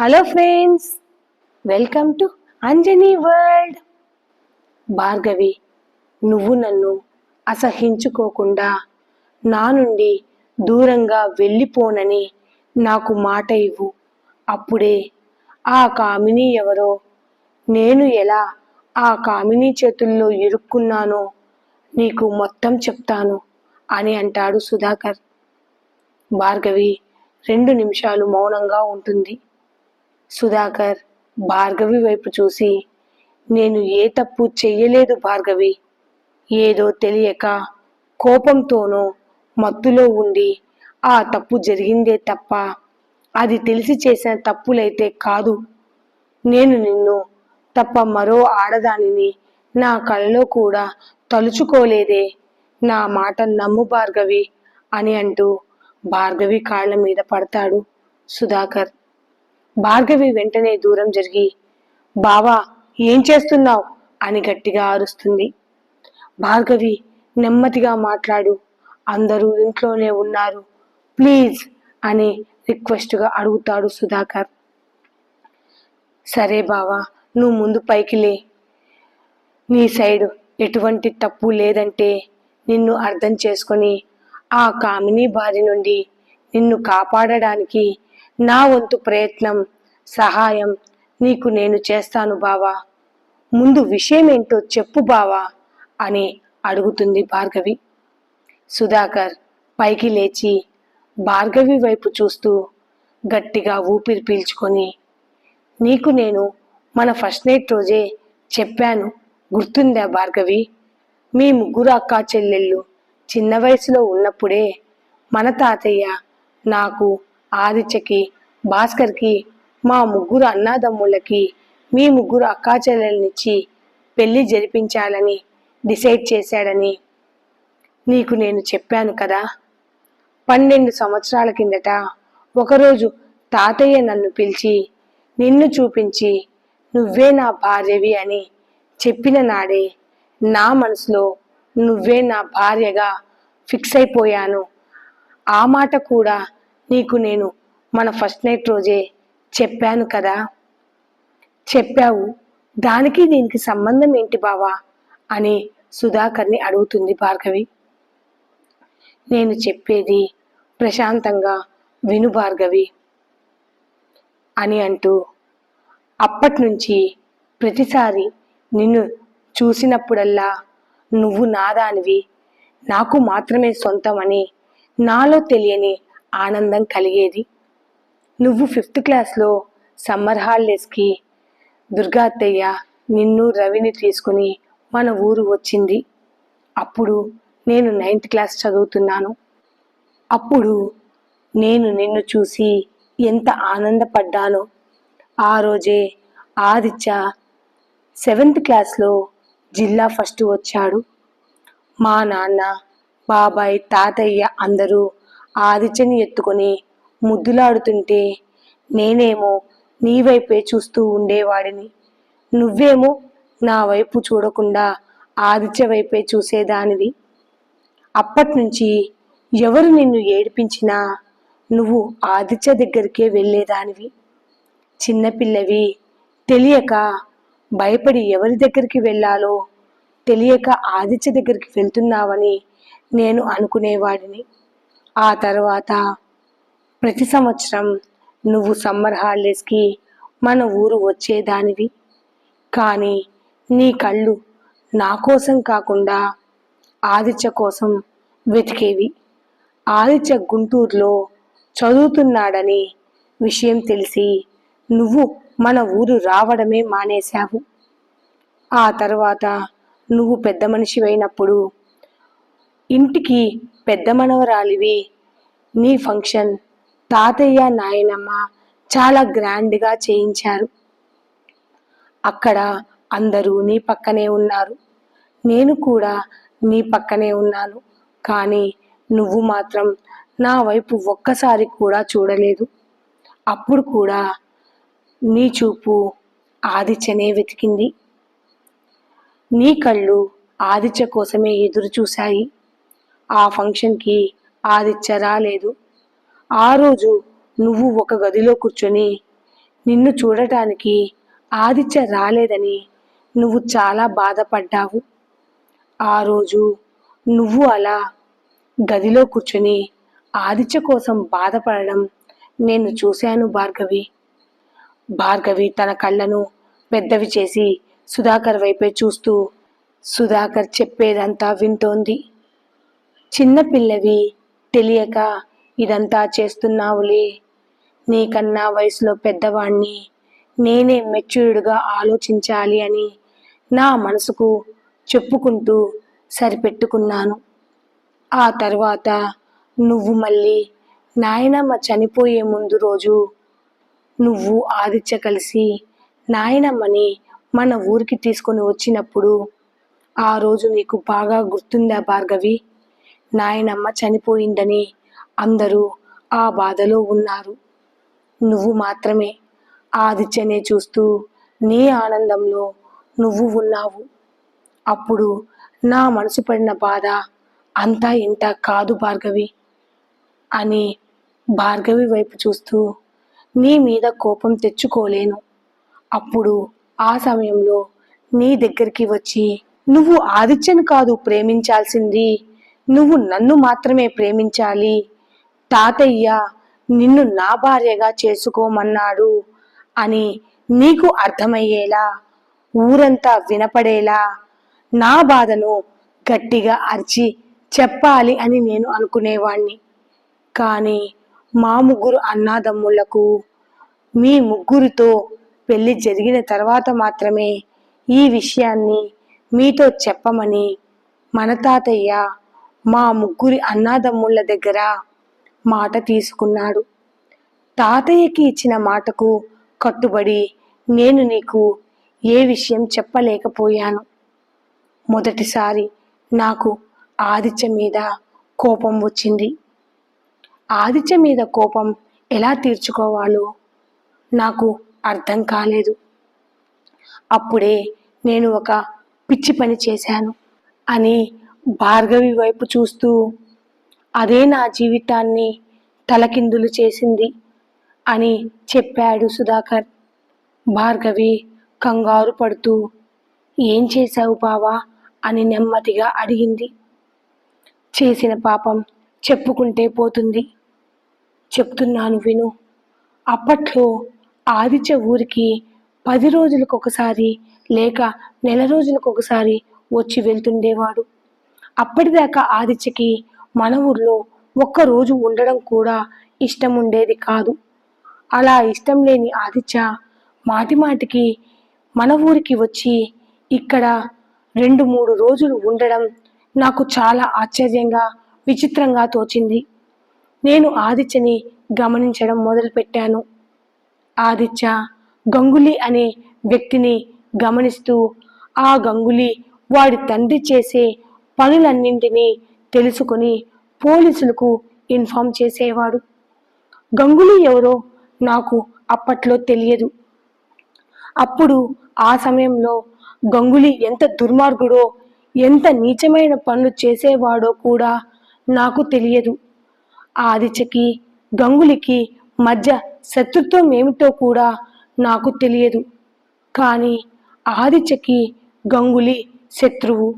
Hello friends welcome to Anjani world Bhargavi నువ్వు నన్ను అసహించుకోకుండా నా నుండి దూరంగా వెళ్ళిపోనని నాకు మాట ఇవ్వు. అప్పుడే ఆ కామిని ఎవరో నేను ఎలా ఆ కామిని చేతుల్లో ఇరుక్కున్నానో నీకు మొత్తం చెప్తాను అని అంటాడు సుధాకర్. భార్గవి రెండు నిమిషాలు మౌనంగా ఉంటుంది. సుధాకర్ భార్గవి వైపు చూసి నేను ఏ తప్పు చెయ్యలేదు భార్గవి. ఏదో తెలియక కోపంతోనో మత్తులో ఉండి ఆ తప్పు జరిగిందే తప్ప అది తెలిసి చేసిన తప్పులైతే కాదు. నేను నిన్ను తప్ప మరో ఆడదానిని నా కళ్ళలో కూడా తలుచుకోలేదే. నా మాట నమ్ము భార్గవి అని అంటూ భార్గవి కాళ్ళ మీద పడతాడు సుధాకర్. భార్గవి వెంటనే దూరం జరిగి బావా ఏం చేస్తున్నావు? అని గట్టిగా అరుస్తుంది. భార్గవి నెమ్మదిగా మాట్లాడు అందరూ ఇంట్లోనే ఉన్నారు ప్లీజ్ అని రిక్వెస్ట్గా అడుగుతాడు సుధాకర్. సరే బావా నువ్వు ముందు పైకి లే. నీ సైడ్ ఎటువంటి తప్పు లేదంటే నిన్ను అర్థం చేసుకొని ఆ కామిని బారి నుండి నిన్ను కాపాడడానికి నా వంతు ప్రయత్నం సహాయం నీకు నేను చేస్తాను బావా. ముందు విషయం ఏంటో చెప్పు బావా అని అడుగుతుంది భార్గవి. సుధాకర్ పైకి లేచి భార్గవి వైపు చూస్తూ గట్టిగా ఊపిరి పీల్చుకొని నీకు నేను మన ఫస్ట్ నైట్ రోజే చెప్పాను గుర్తుందా భార్గవి? మీ ముగ్గురు అక్కా చెల్లెళ్ళు చిన్న వయసులో ఉన్నప్పుడే మన తాతయ్య నాకు ఆదిత్యకి భాస్కర్కి మా ముగ్గురు అన్నాదమ్ములకి మీ ముగ్గురు అక్కాచెల్లెలనిచ్చి పెళ్ళి జరిపించాలని డిసైడ్ చేశాడని నీకు నేను చెప్పాను కదా. పన్నెండు సంవత్సరాల కిందట ఒకరోజు తాతయ్య నన్ను పిలిచి నిన్ను చూపించి నువ్వే నా భార్యవి అని చెప్పిన నాడే నా మనసులో నువ్వే నా భార్యగా ఫిక్స్ అయిపోయాను. ఆ మాట కూడా నీకు నేను మన ఫస్ట్ నైట్ రోజే చెప్పాను కదా? చెప్పావు. దానికి దీనికి సంబంధం ఏంటి బావా? అని సుధాకర్ని అడుగుతుంది భార్గవి. నేను చెప్పేది ప్రశాంతంగా విను భార్గవి అని అంటూ అప్పటి నుంచి ప్రతిసారి నిన్ను చూసినప్పుడల్లా నువ్వు నాదానివి. నాకు మాత్రమే సొంతమని నాలో తెలియని ఆనందం కలిగేది. నువ్వు ఫిఫ్త్ క్లాస్లో సమ్మర్ హాలిడేస్కి దుర్గా అత్తయ్య నిన్ను రవిని తీసుకుని మన ఊరు వచ్చింది. అప్పుడు నేను నైన్త్ క్లాస్ చదువుతున్నాను. అప్పుడు నేను నిన్ను చూసి ఎంత ఆనందపడ్డానో. ఆ రోజే ఆదిత్య సెవెంత్ క్లాస్లో జిల్లా ఫస్ట్ వచ్చాడు. మా నాన్న బాబాయ్ తాతయ్య అందరూ ఆదిత్యని ఎత్తుకొని ముద్దులాడుతుంటే నేనేమో నీ వైపే చూస్తూ ఉండేవాడిని. నువ్వేమో నా వైపు చూడకుండా ఆదిత్య వైపే చూసేదానివి. అప్పటి నుంచి ఎవరు నిన్ను ఏడిపించినా నువ్వు ఆదిత్య దగ్గరికే వెళ్ళేదానివి. చిన్నపిల్లవి తెలియక భయపడి ఎవరి దగ్గరికి వెళ్ళాలో తెలియక ఆదిత్య దగ్గరికి వెళ్తున్నావని నేను అనుకునేవాడిని. ఆ తర్వాత ప్రతి సంవత్సరం నువ్వు సమ్మర్ హాలిడేస్కి మన ఊరు వచ్చేదానివి. కానీ నీ కళ్ళు నా కోసం కాకుండా ఆదిత్య కోసం వెతికేవి. ఆదిత్య గుంటూరులో చదువుతున్నాడని విషయం తెలిసి నువ్వు మన ఊరు రావడమే మానేశావు. ఆ తర్వాత నువ్వు పెద్ద మనిషివైనప్పుడు ఇంటికి పెద్ద మనవరాలివి. నీ ఫంక్షన్ తాతయ్య నాయనమ్మ చాలా గ్రాండ్గా చేయించారు. అక్కడ అందరూ నీ పక్కనే ఉన్నారు. నేను కూడా నీ పక్కనే ఉన్నాను. కానీ నువ్వు మాత్రం నా వైపు ఒక్కసారి కూడా చూడలేదు. అప్పుడు కూడా నీ చూపు ఆదిత్యనే వెతికింది. నీ కళ్ళు ఆదిత్య కోసమే ఎదురు చూశాయి ఆ ఫంక్షన్కి ఆదిత్య రాలేదు ఆ రోజు నువ్వు ఒక గదిలో కూర్చొని నిన్ను చూడటానికి ఆదిత్య రాలేదని నువ్వు చాలా బాధపడ్డావు. ఆ రోజు నువ్వు అలా గదిలో కూర్చొని ఆదిత్య కోసం బాధపడడం నేను చూశాను భార్గవి. భార్గవి తన కళ్ళను పెద్దవి చేసి సుధాకర్ వైపే చూస్తూ సుధాకర్ చెప్పేదంతా వింటోంది. చిన్నపిల్లవి తెలియక ఇదంతా చేస్తున్నావులే. నీకన్నా వయసులో పెద్దవాణ్ణి నేనే మెచ్యూర్డ్గా ఆలోచించాలి అని నా మనసుకు చెప్పుకుంటూ సరిపెట్టుకున్నాను. ఆ తర్వాత నువ్వు మళ్ళీ నాయనమ్మ చనిపోయే ముందు రోజు నువ్వు ఆదిత్య కలిసి నాయనమ్మని మన ఊరికి తీసుకొని వచ్చినప్పుడు ఆ రోజు నీకు బాగా గుర్తుందా భార్గవి? నాయనమ్మ చనిపోయిందని అందరూ ఆ బాధలో ఉన్నారు. నువ్వు మాత్రమే ఆదిత్యనే చూస్తూ నీ ఆనందంలో నువ్వు ఉన్నావు. అప్పుడు నా మనసు పడిన బాధ అంతా ఇంత కాదు భార్గవి అని భార్గవి వైపు చూస్తూ నీ మీద కోపం తెచ్చుకోలేను. అప్పుడు ఆ సమయంలో నీ దగ్గరికి వచ్చి నువ్వు ఆదిత్యను కాదు ప్రేమించాల్సింది నువ్వు నన్ను మాత్రమే ప్రేమించాలి. తాతయ్య నిన్ను నా భార్యగా చేసుకోమన్నాడు అని నీకు అర్థమయ్యేలా ఊరంతా వినపడేలా నా బాధను గట్టిగా అరిచి చెప్పాలి అని నేను అనుకునేవాణ్ణి. కానీ మా ముగ్గురు అన్నాదమ్ముళ్ళకు మీ ముగ్గురితో పెళ్ళి జరిగిన తర్వాత మాత్రమే ఈ విషయాన్ని మీతో చెప్పమని మన తాతయ్య మా ముగ్గురి అన్నాదమ్ముళ్ళ దగ్గర మాట తీసుకున్నాడు. తాతయ్యకి ఇచ్చిన మాటకు కట్టుబడి నేను నీకు ఏ విషయం చెప్పలేకపోయాను. మొదటిసారి నాకు ఆదిత్య మీద కోపం వచ్చింది. ఆదిత్య మీద కోపం ఎలా తీర్చుకోవాలో నాకు అర్థం కాలేదు. అప్పుడే నేను ఒక పిచ్చి పని చేశాను అని భార్గవి వైపు చూస్తూ అదే నా జీవితాన్ని తలకిందులు చేసింది అని చెప్పాడు సుధాకర్. భార్గవి కంగారు పడుతూ ఏం చేశావు బావా? అని నెమ్మదిగా అడిగింది. చేసిన పాపం చెప్పుకుంటే పోతుంది. చెప్తున్నాను విను. అప్పట్లో ఆదిత్య ఊరికి పది రోజులకు ఒకసారి లేక నెల రోజులకు ఒకసారి వచ్చి వెళ్తుండేవాడు. అప్పటిదాకా ఆదిత్యకి మన ఊర్లో ఒక్క రోజు ఉండడం కూడా ఇష్టం ఉండేది కాదు. అలా ఇష్టం లేని ఆదిత్య మాటి మాటికి మన ఊరికి వచ్చి ఇక్కడ రెండు మూడు రోజులు ఉండడం నాకు చాలా ఆశ్చర్యంగా విచిత్రంగా తోచింది. నేను ఆదిత్యని గమనించడం మొదలుపెట్టాను. ఆదిత్య గంగులీ అనే వ్యక్తిని గమనిస్తూ ఆ గంగులీ వాడి తండ్రి చేసే పనులన్నింటినీ తెలుసుకుని పోలీసులకు ఇన్ఫామ్ చేసేవాడు. గంగులీ ఎవరో నాకు అప్పట్లో తెలియదు. అప్పుడు ఆ సమయంలో గంగులీ ఎంత దుర్మార్గుడో ఎంత నీచమైన పనులు చేసేవాడో కూడా నాకు తెలియదు. ఆదిత్యకి గంగులికి మధ్య శత్రుత్వం ఏమిటో కూడా నాకు తెలియదు. కానీ ఆదిత్యకి గంగులి శత్రువు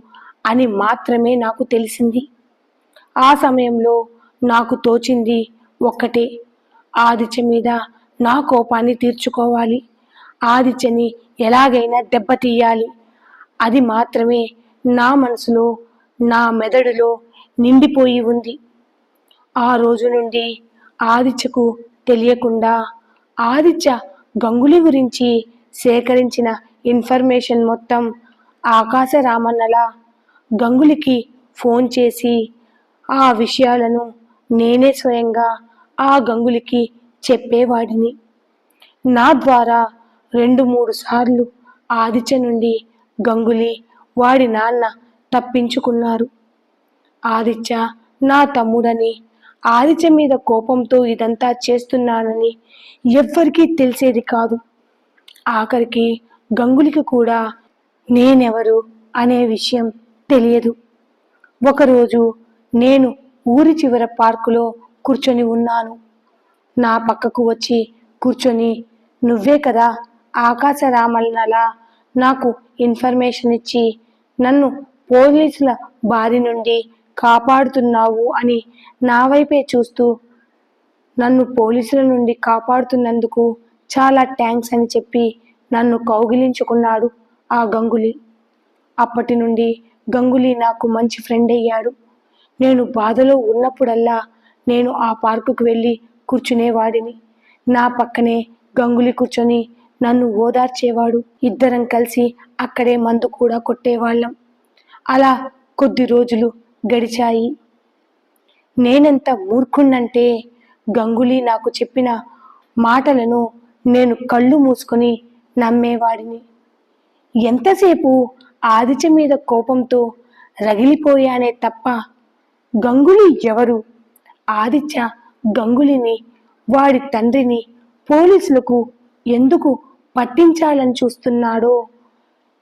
అని మాత్రమే నాకు తెలిసింది. ఆ సమయంలో నాకు తోచింది ఒక్కటే. ఆదిత్య మీద నా కోపాన్ని తీర్చుకోవాలి. ఆదిత్యని ఎలాగైనా దెబ్బతీయాలి అది మాత్రమే నా మనసులో నా మెదడులో నిండిపోయి ఉంది. ఆ రోజు నుండి ఆదిత్యకు తెలియకుండా ఆదిత్య గంగులీ గురించి సేకరించిన ఇన్ఫర్మేషన్ మొత్తం ఆకాశ రామన్నలా గంగులికి ఫోన్ చేసి ఆ విషయాలను నేనే స్వయంగా ఆ గంగులికి చెప్పేవాడిని. నా ద్వారా రెండు మూడు సార్లు ఆదిత్య నుండి గంగులీ వాడి నాన్న తప్పించుకున్నారు. ఆదిత్య నా తమ్ముడని ఆదిత్య మీద కోపంతో ఇదంతా చేస్తున్నానని ఎవ్వరికీ తెలిసేది కాదు. ఆఖరికి గంగులికి కూడా నేనెవరు అనే విషయం తెలియదు. ఒకరోజు నేను ఊరి చివర పార్కులో కూర్చొని ఉన్నాను. నా పక్కకు వచ్చి కూర్చొని నువ్వే కదా ఆకాశ నాకు ఇన్ఫర్మేషన్ ఇచ్చి నన్ను పోలీసుల బారి నుండి కాపాడుతున్నావు అని నా వైపే చూస్తూ నన్ను పోలీసుల నుండి కాపాడుతున్నందుకు చాలా థ్యాంక్స్ అని చెప్పి నన్ను కౌగిలించుకున్నాడు ఆ గంగులి. అప్పటి నుండి గంగులీ నాకు మంచి ఫ్రెండ్ అయ్యాడు. నేను బాధలో ఉన్నప్పుడల్లా నేను ఆ పార్కుకు వెళ్ళి కూర్చునేవాడిని. నా పక్కనే గంగులీ కూర్చొని నన్ను ఓదార్చేవాడు. ఇద్దరం కలిసి అక్కడే మందు కూడా కొట్టేవాళ్ళం. అలా కొద్ది రోజులు గడిచాయి. నేనెంత మూర్ఖుణ్ణంటే గంగులీ నాకు చెప్పిన మాటలను నేను కళ్ళు మూసుకొని నమ్మేవాడిని. ఎంతసేపు ఆదిత్య మీద కోపంతో రగిలిపోయానే తప్ప గంగులీ ఎవరు? ఆదిత్య గంగులిని వాడి తండ్రిని పోలీసులకు ఎందుకు పట్టించాలని చూస్తున్నాడో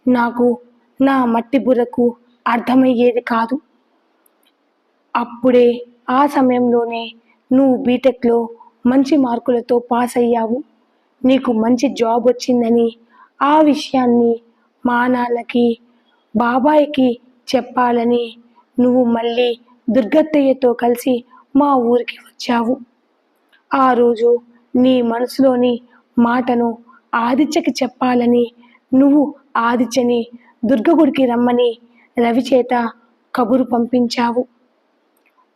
నాకు నా మట్టి బుర్రకు అర్థమయ్యేది కాదు. అప్పుడే ఆ సమయంలోనే నువ్వు బీటెక్లో మంచి మార్కులతో పాస్ అయ్యావు. నీకు మంచి జాబ్ వచ్చిందని ఆ విషయాన్ని మా నాన్నకి బాబాయ్కి చెప్పాలని నువ్వు మళ్ళీ దుర్గత్తయ్యతో కలిసి మా ఊరికి వచ్చావు. ఆ రోజు నీ మనసులోని మాటను ఆదిత్యకి చెప్పాలని నువ్వు ఆదిత్యని దుర్గగుడికి రమ్మని రవి చేత కబురు పంపించావు.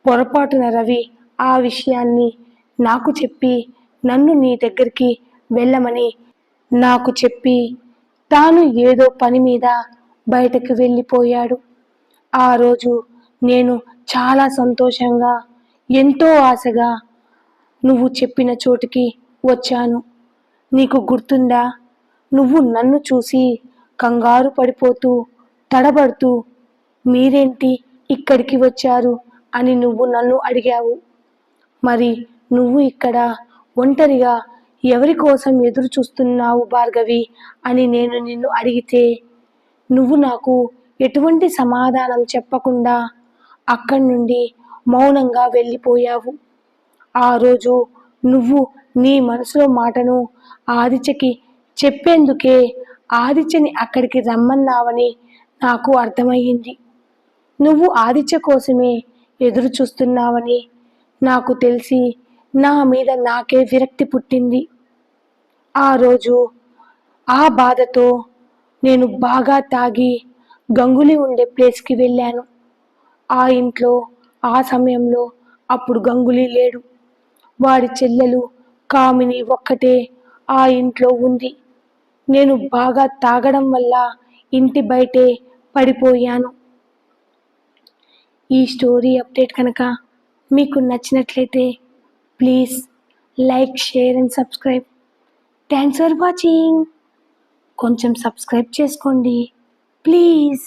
పొరపాటున రవి ఆ విషయాన్ని నాకు చెప్పి నన్ను నీ దగ్గరికి వెళ్ళమని నాకు చెప్పి తాను ఏదో పని మీద బయటకు వెళ్ళిపోయాడు. ఆ రోజు నేను చాలా సంతోషంగా ఎంతో ఆశగా నువ్వు చెప్పిన చోటుకి వచ్చాను. నీకు గుర్తుందా? నువ్వు నన్ను చూసి కంగారు పడిపోతూ తడబడుతూ మీరేంటి ఇక్కడికి వచ్చారు? అని నువ్వు నన్ను అడిగావు. మరి నువ్వు ఇక్కడ ఒంటరిగా ఎవరి కోసం ఎదురు చూస్తున్నావు భార్గవి అని నేను నిన్ను అడిగితే నువ్వు నాకు ఎటువంటి సమాధానం చెప్పకుండా అక్కడి నుండి మౌనంగా వెళ్ళిపోయావు. ఆ రోజు నువ్వు నీ మనసులో మాటను ఆదిత్యకి చెప్పేందుకే ఆదిత్యని అక్కడికి రమ్మన్నావని నాకు అర్థమయ్యింది. నువ్వు ఆదిత్య కోసమే ఎదురు చూస్తున్నావని నాకు తెలిసి నా మీద నాకే విరక్తి పుట్టింది. ఆ రోజు ఆ బాధతో నేను బాగా తాగి గంగులీ ఉండే ప్లేస్కి వెళ్ళాను. ఆ ఇంట్లో ఆ సమయంలో అప్పుడు గంగులీ లేడు. వాడి చెల్లెలు కామిని ఒక్కటే ఆ ఇంట్లో ఉంది. నేను బాగా తాగడం వల్ల ఇంటి బయటే పడిపోయాను. ఈ స్టోరీ అప్డేట్ కనుక మీకు నచ్చినట్లయితే please like share and subscribe. Thanks for watching. కొంచెం సబ్స్క్రైబ్ చేసుకోండి. ప్లీజ్.